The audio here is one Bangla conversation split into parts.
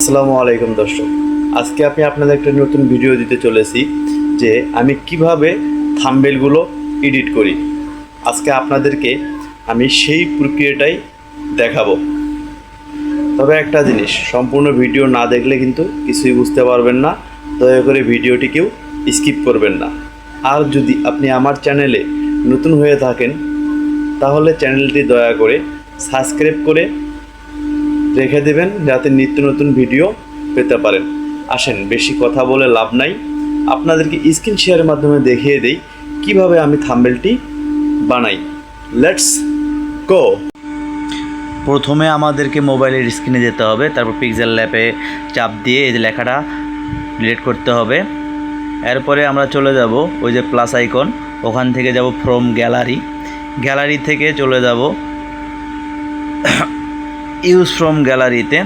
আসসালামু আলাইকুম দর্শক। আজকে আমি আপনাদের একটা নতুন ভিডিও দিতে চলেছি যে আমি কীভাবে থাম্বেলগুলো এডিট করি। আজকে আপনাদেরকে আমি সেই প্রক্রিয়াটাই দেখাবো। তবে একটা জিনিস, সম্পূর্ণ ভিডিও না দেখলে কিন্তু কিছুই বুঝতে পারবেন না। দয়া করে ভিডিওটি কেউ স্কিপ করবেন না। আর যদি আপনি আমার চ্যানেলে নতুন হয়ে থাকেন, তাহলে চ্যানেলটি দয়া করে সাবস্ক্রাইব করে রেখে দেবেন যাতে নিত্য নতুন ভিডিও পেতে পারেন। আসেন, বেশি কথা বলে লাভ নাই। আপনাদেরকে স্ক্রিন শেয়ারের মাধ্যমে দেখিয়ে দেই কীভাবে আমি থাম্বেলটি বানাই। লেটস গো প্রথমে আমাদেরকে মোবাইলের স্ক্রিনে যেতে হবে, তারপর পিক্সেল ল্যাপে চাপ দিয়ে এই যে লেখাটা ডিলিট করতে হবে। এরপরে আমরা চলে যাব ওই যে প্লাস আইকন ওখান থেকে যাব ফ্রম গ্যালারি গ্যালারি থেকে চলে যাব ইউজ ফ্রম গ্যালারিতে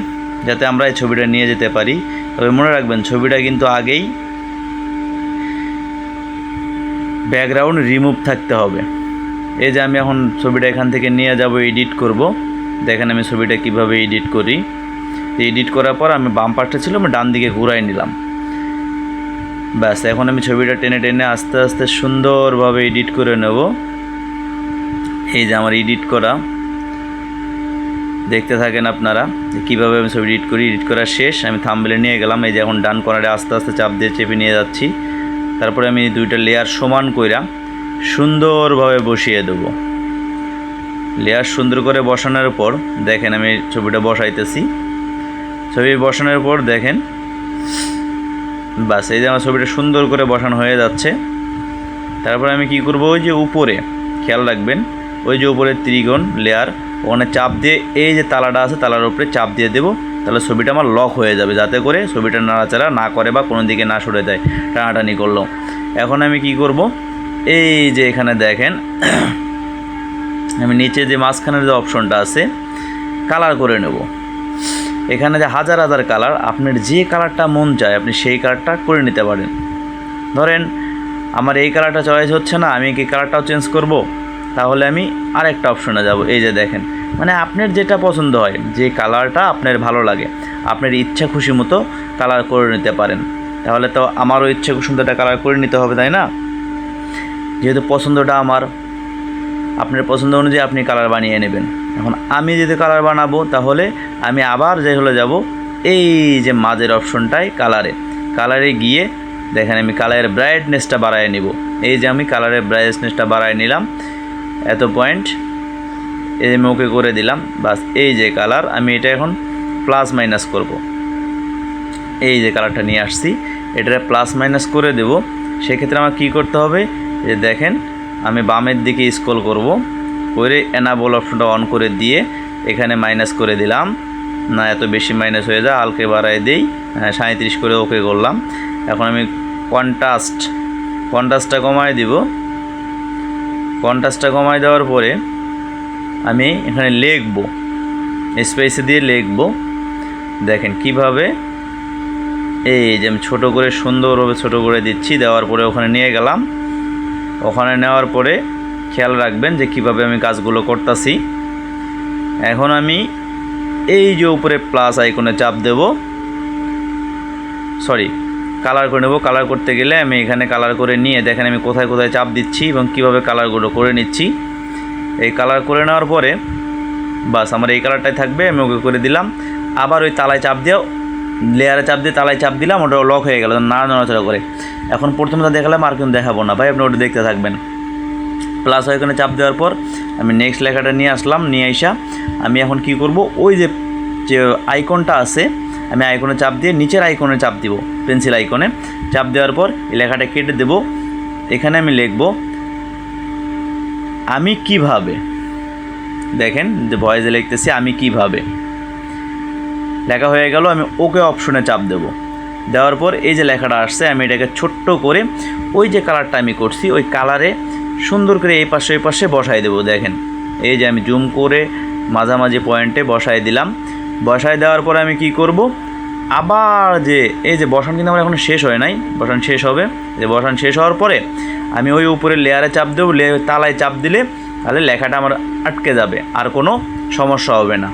যাতে আমরা এই ছবিটা নিয়ে যেতে পারি। তবে মনে রাখবেন, ছবিটা কিন্তু আগেই ব্যাকগ্রাউন্ড রিমুভ থাকতে হবে। এই যে আমি এখন ছবিটা এখান থেকে নিয়ে যাব এডিট করব। দেখেন আমি ছবিটা কীভাবে এডিট করি। এডিট করার পর আমি বাম পাশটা ছিল, আমি ডান দিকে ঘুরাই নিলাম। ব্যাস, এখন আমি ছবিটা টেনে টেনে আস্তে আস্তে সুন্দরভাবে এডিট করে নেব। এই যে আমার এডিট করা। দেখতে থাকেন আপনারা যে কীভাবে আমি ছবি এডিট করি এডিট করা শেষ। আমি থাম্বেলে নিয়ে গেলাম, এই যে এখন ডান কর্নারে আস্তে আস্তে চাপ দিয়ে চেপে নিয়ে যাচ্ছি। তারপরে আমি দুইটা লেয়ার সমান কইরা সুন্দরভাবে বসিয়ে দেবো। লেয়ার সুন্দর করে বসানোর পর দেখেন আমি ছবিটা বসাইতেছি। ছবি বসানোর পর দেখেন, বাস এই যে আমার ছবিটা সুন্দর করে বসানো হয়ে যাচ্ছে। তারপরে আমি কি করব? ওই যে উপরে, খেয়াল রাখবেন ওই যে উপরে ত্রিকোণ লেয়ার ওখানে চাপ দিয়ে এই যে তালাটা আছে, তালার উপরে চাপ দিয়ে দেবো, তাহলে ছবিটা আমার লক হয়ে যাবে, যাতে করে ছবিটা নাড়াচাড়া না করে বা কোনো দিকে না সরে দেয় টানাটানি করল এখন আমি কি করব? এই যে এখানে দেখেন, আমি নিচে যে মাঝখানের যে অপশনটা আছে কালার করে নেব। এখানে যে হাজার হাজার কালার আপনার যে কালারটা মন চায়, আপনি সেই কালারটা করে নিতে পারেন। ধরেন, আমার এই কালারটা চয়েস হচ্ছে না, আমি কি কালারটাও চেঞ্জ করব? তাহলে আমি আরেকটা অপশনে যাব। এই যে দেখেন মানে আপনার যেটা পছন্দ হয়, যে কালারটা আপনার ভালো লাগে, আপনার ইচ্ছা খুশি মতো কালার করে নিতে পারেন। তাহলে তো আমারও ইচ্ছা খুশি একটা কালার করে নিতে হবে, তাই না? যেহেতু পছন্দটা আমার, আপনার পছন্দ অনুযায়ী আপনি কালার বানিয়ে নেবেন। এখন আমি যদি কালার বানাবো, তাহলে আমি আবার যে হলে যাব, এই যে মাঝের অপশনটায় কালারে কালারে গিয়ে, দেখেন আমি কালারের ব্রাইটনেসটা বাড়ায় নিব। এই যে আমি কালারের ব্রাইটনেসটা বাড়ায় নিলাম এত পয়েন্ট এই আমি ওকে করে দিলাম, বাস এই যে কালার আমি এটা এখন প্লাস মাইনাস করব। এই যে কালারটা নিয়ে আসছি এটা প্লাস মাইনাস করে দেব। সেক্ষেত্রে আমার কী করতে হবে? যে দেখেন, আমি বামের দিকে স্ক্রল করব, করে এনাবল অপশনটা অন করে দিয়ে এখানে মাইনাস করে দিলাম। না, এত বেশি মাইনাস হয়ে যায় হালকে বাড়ায় দিই। হ্যাঁ সাঁত্রিশ করে ওকে করলাম। এখন আমি কন্ট্রাস্ট কন্ট্রাস্টটা কমায় দিব। কন্ট্রাস্টটা কমায় দেওয়ার পরে আমি এখানে লিখব স্পেসে দিয়ে লিখব। দেখেন কীভাবে এই যে আমি ছোটো করে সুন্দরভাবে ছোট করে দিচ্ছি, দেওয়ার পরে ওখানে নিয়ে গেলাম। ওখানে নেওয়ার পরে খেয়াল রাখবেন যে কীভাবে আমি কাজগুলো করতেছি। এখন আমি এই যে উপরে প্লাস আইকনে চাপ দেব। সরি কালার করে নেব। কালার করতে গেলে আমি এখানে কালার করে নিয়ে দেখেন আমি কোথায় কোথায় চাপ দিচ্ছি এবং কীভাবে কালারগুলো করে নিচ্ছি। এই কালার করে নেওয়ার পরে বাস, আমার এই কালারটাই থাকবে, আমি ওকে করে দিলাম। আবার ওই তালায় চাপ দিয়েও লেয়ারে চাপ দিয়ে তালায় চাপ দিলাম ওটা লক হয়ে গেল, না নড়াচড়া করে। এখন প্রথমে তো দেখালাম, আর কিন্তু দেখাবো না। ভাই, আপনি ওটা দেখতে থাকবেন। প্লাস ওইখানে চাপ দেওয়ার পর আমি নেক্সট লেখাটা নিয়ে আসলাম, নিয়ে আইসা আমি এখন কি করব? ওই যে যে আইকনটা আছে, আমি আইকনে চাপ দিয়ে নিচের আইকনে চাপ দিব। পেন্সিল আইকনে চাপ দেওয়ার পর এই লেখাটা কেটে দেব। এখানে আমি লিখব, আমি কীভাবে দেখেন যে ভয়েসে লিখতেছি, আমি কীভাবে লেখা হয়ে গেল, আমি ওকে অপশনে চাপ দেব। দেওয়ার পর এই যে লেখাটা আসছে, আমি এটাকে ছোট্ট করে ওই যে কালারটা আমি করছি, ওই কালারে সুন্দর করে এই পাশে ওই পাশে বসাই দেবো। দেখেন, এই যে আমি জুম করে মাঝামাঝি পয়েন্টে বসাই দিলাম। বসাই দেওয়ার পরে আমি কি করব আবার যে, এই যে বসান কিন্তু আমার এখনও শেষ হয় নাই। বসান শেষ হবে। যে বসান শেষ হওয়ার পরে আমি ওই উপরে লেয়ারে চাপ দেবো তালায় চাপ দিলে তাহলে লেখাটা আমার আটকে যাবে, আর কোনো সমস্যা হবে না।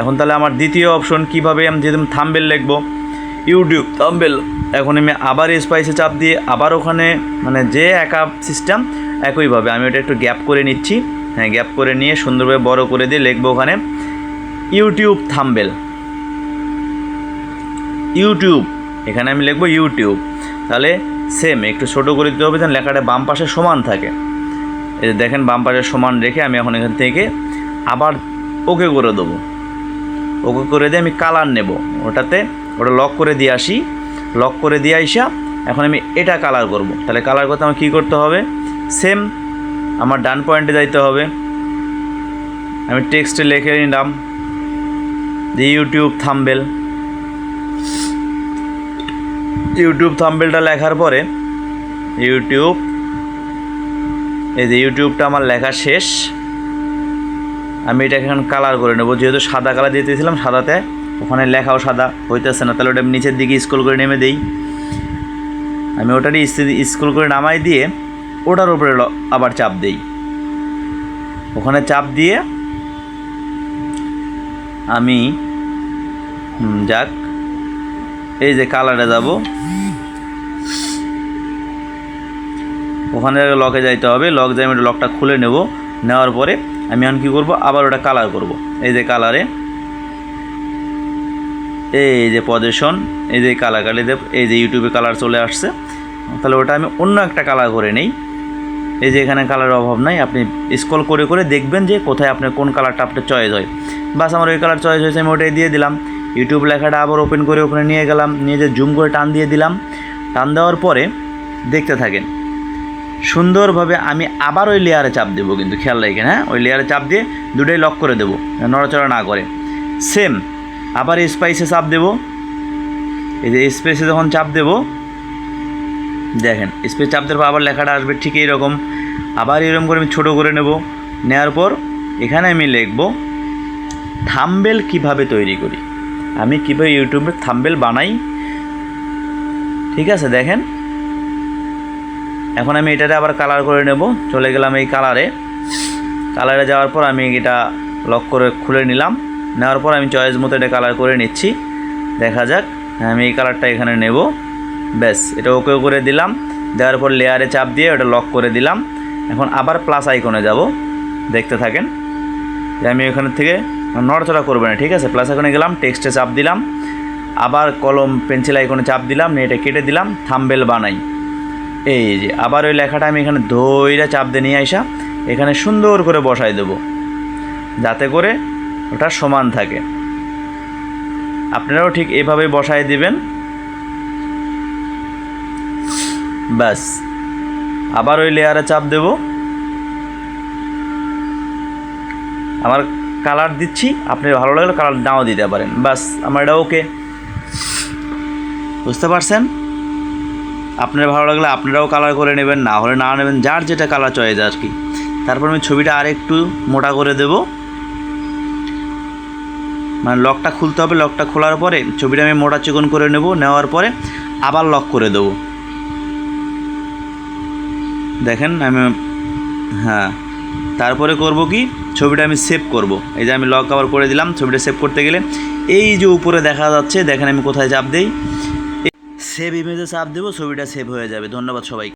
এখন তাহলে আমার দ্বিতীয় অপশন কীভাবে আমি যেহেতু থাম্বেল লিখব? YouTube thumbnail. এখন আমি আবার স্পাইসে চাপ দিয়ে আবার ওখানে মানে যে একা সিস্টেম একইভাবে আমি ওটা একটু গ্যাপ করে নিচ্ছি। হ্যাঁ গ্যাপ করে নিয়ে সুন্দরভাবে বড় করে দিয়ে লিখব ওখানে। YouTube thumbnail. ইউটিউব। এখানে আমি লিখব ইউটিউব। তাহলে সেম একটু ছোটো করে দিতে হবে যেন লেখাটা বাম পাশে সমান থাকে। এই দেখেন, বাম পাশে সমান রেখে আমি এখন এখান থেকে আবার ওকে করে দেবো। ওকে করে দিয়ে আমি কালার নেব। ওটাতে, ওটা লক করে দিয়ে আসি। লক করে দিয়ে আইসা এখন আমি এটা কালার করব। তাহলে কালার করতে আমার কী করতে হবে? সেম আমার ডান পয়েন্টে যাইতে হবে। আমি টেক্সটে লিখে নিলাম। যে ইউটিউব থাম্বেল ইউটিউব থাম্বেলটা লেখার পরে ইউটিউব এই যে ইউটিউবটা আমার লেখা শেষ। আমি এটা এখন কালার করে নেব। যেহেতু সাদা কালার দিয়ে দিয়েছিলাম সাদাতে ওখানে লেখাও সাদা হইতেছে না। তাহলে ওটা নিচের দিকে স্কুল করে নেমে দিই। আমি ওটারই স্কুল করে নামাই দিয়ে ওটার উপরে আবার চাপ দেই। ওখানে চাপ দিয়ে আমি যাক। এই যে কালারে যাব। ওখানে লকে যাইতে হবে লক যাই আমি লকটা খুলে নেব। নেওয়ার পরে আমি এখন কী করব? আবার ওটা কালার করব। এই যে কালারে এই যে পজিশন এই যে কালার কালিতে এই যে ইউটিউবে কালার চলে আসছে। তাহলে ওটা আমি অন্য একটা কালার করে নেই। এই যে এখানে কালারের অভাব নাই, আপনি স্ক্রল করে করে দেখবেন যে কোথায় আপনার কোন কালারটা আপনার চয়েস হয়। বাস আমার ওই কালার চয়েস হয়েছে, আমি ওটাই দিয়ে দিলাম। ইউটিউব লেখাটা আবার ওপেন করে ওখানে নিয়ে গেলাম, নিয়ে যে জুম করে টান দিয়ে দিলাম, টান দেওয়ার পরে দেখতে থাকেন, সুন্দরভাবে আমি আবার ওই লেয়ারে চাপ দেবো কিন্তু, খেয়াল রাখেন হ্যাঁ? ওই লেয়ারে চাপ দিয়ে দুটোই লক করে দেবো নড়াচড়া না করে। সেম আবার স্পাইসে চাপ দেবো, এই যে স্পেসে যখন চাপ দেবো, দেখেন স্পেস চাপ দেওয়ার পর আবার লেখাটা আসবে ঠিক এইরকম, আবার এরকম করে আমি ছোটো করে নেব, নেওয়ার পর এখানে আমি লিখব, থাম্বেল কীভাবে তৈরি করি? আমি কীভাবে ইউটিউবে থাম্বেল বানাই? ঠিক আছে, দেখেন। এখন আমি এটাতে আবার কালার করে নেব। চলে গেলাম এই কালারে কালারে যাওয়ার পর আমি এটা লক করে খুলে নিলাম। নেওয়ার পর আমি চয়েস মতো এটা কালার করে নিচ্ছি। দেখা যাক, আমি এই কালারটা এখানে নেব। ব্যাস, এটা ওকে করে দিলাম। দেওয়ার পর লেয়ারে চাপ দিয়ে ওটা লক করে দিলাম। এখন আবার প্লাস আইকনে যাব। দেখতে থাকেন আমি ওখান থেকে নড়চড়া করবে না, ঠিক আছে? প্লাস আইকনে গেলাম টেক্সটে চাপ দিলাম। আবার কলম পেন্সিল আইকনে চাপ দিলাম, নিয়ে এটা কেটে দিলাম থাম্বেল বানাই। এই যে, আবার ওই লেখাটা আমি এখানে ধৈরা চাপ দিয়ে নিয়ে আসা এখানে সুন্দর করে বসাই দেব। যাতে করে ওটা সমান থাকে। আপনারাও ঠিক এভাবে বসায় দিবেন। ব্যাস। আবার ওই লেয়ারে চাপ দেব। আমার কালার দিচ্ছি। আপনি ভালো লাগলে কালার নাও দিতে পারেন। ব্যাস আমার এটা ওকে বুঝতে পারছেন? আপনার ভালো লাগলে আপনারাও কালার করে নেবেন, না হলে না নেবেন, যার যেটা কালার চয়েস আর কি। তারপর আমি ছবিটা আর একটু মোটা করে দেব। মানে লকটা খুলতে হবে লকটা খোলার পরে ছবিটা আমি মোটা চিকন করে নেব, নেওয়ার পরে আবার লক করে দেব। দেখেন, আমি হ্যাঁ। তারপরে করব কি? ছবিটা আমি সেভ করব। এই যে আমি লক আবার করে দিলাম, ছবিটা সেভ করতে গেলে এই যে উপরে দেখা যাচ্ছে, দেখেন আমি কোথায় চাপ দেই। সেভ ইমেজে চাপ দেবো, ছবিটা সেভ হয়ে যাবে। ধন্যবাদ সবাই